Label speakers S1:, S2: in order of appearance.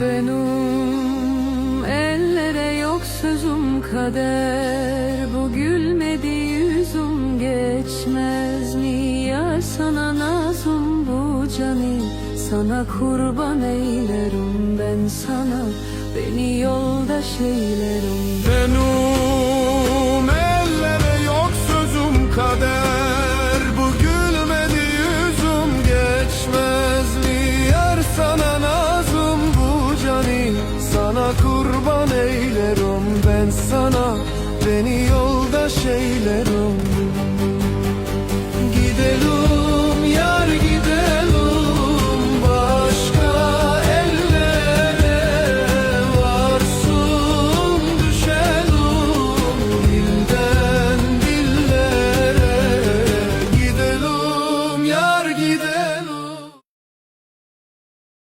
S1: Benim ellere yok sözüm kader. Bu gülmedi yüzüm geçmez. Mi Yar sana nazım bu cani Sana kurban eylerim ben sana. Beni yoldaş eylerim
S2: Sana kurban eylerim